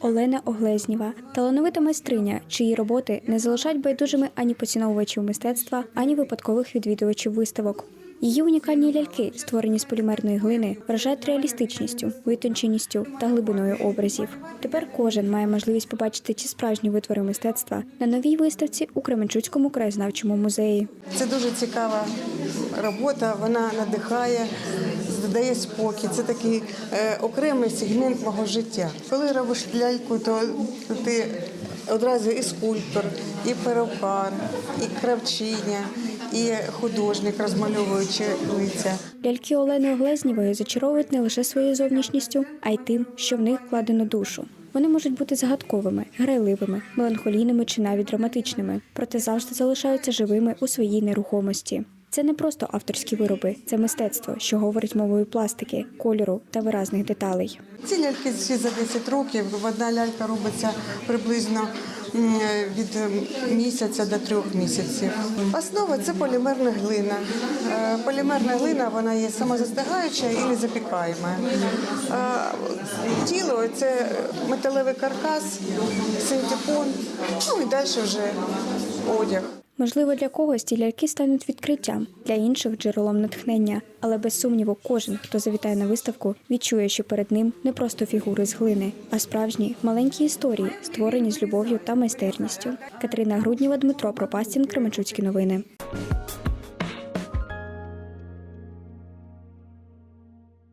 Олена Оглезніва талановита майстриня, чиї роботи не залишають байдужими ані поціновувачів мистецтва, ані випадкових відвідувачів виставок. Її унікальні ляльки, створені з полімерної глини, вражають реалістичністю, витонченістю та глибиною образів. Тепер кожен має можливість побачити ці справжні витвори мистецтва на новій виставці у Кременчуцькому краєзнавчому музеї. Це дуже цікава робота, вона надихає, додає спокій. Це такий е, окремий сегмент мого життя. Коли робиш ляльку, то ти одразу і скульптор, і перукар, і кравчиня, і художник, розмальовуючи лиця. Ляльки Олени Оглезнєвої зачаровують не лише своєю зовнішністю, а й тим, що в них вкладено душу. Вони можуть бути загадковими, грайливими, меланхолійними чи навіть драматичними, проте завжди залишаються живими у своїй нерухомості. Це не просто авторські вироби, це мистецтво, що говорить мовою пластики, кольору та виразних деталей. Ці ляльки всі за 10 років. Одна лялька робиться приблизно від місяця до трьох місяців. Основа це полімерна глина. Е, Полімерна глина вона є самозастигаюча і незапікаєма. А Тіло це металевий каркас, синтепон, ну і далі вже одяг. Можливо, для когось ці ляльки стануть відкриттям, для інших джерелом натхнення. Але без сумніву, кожен, хто завітає на виставку, відчує, що перед ним не просто фігури з глини, а справжні маленькі історії, створені з любов'ю та майстерністю. Катерина Грудніва, Дмитро Пропастін, Кременчуцькі новини.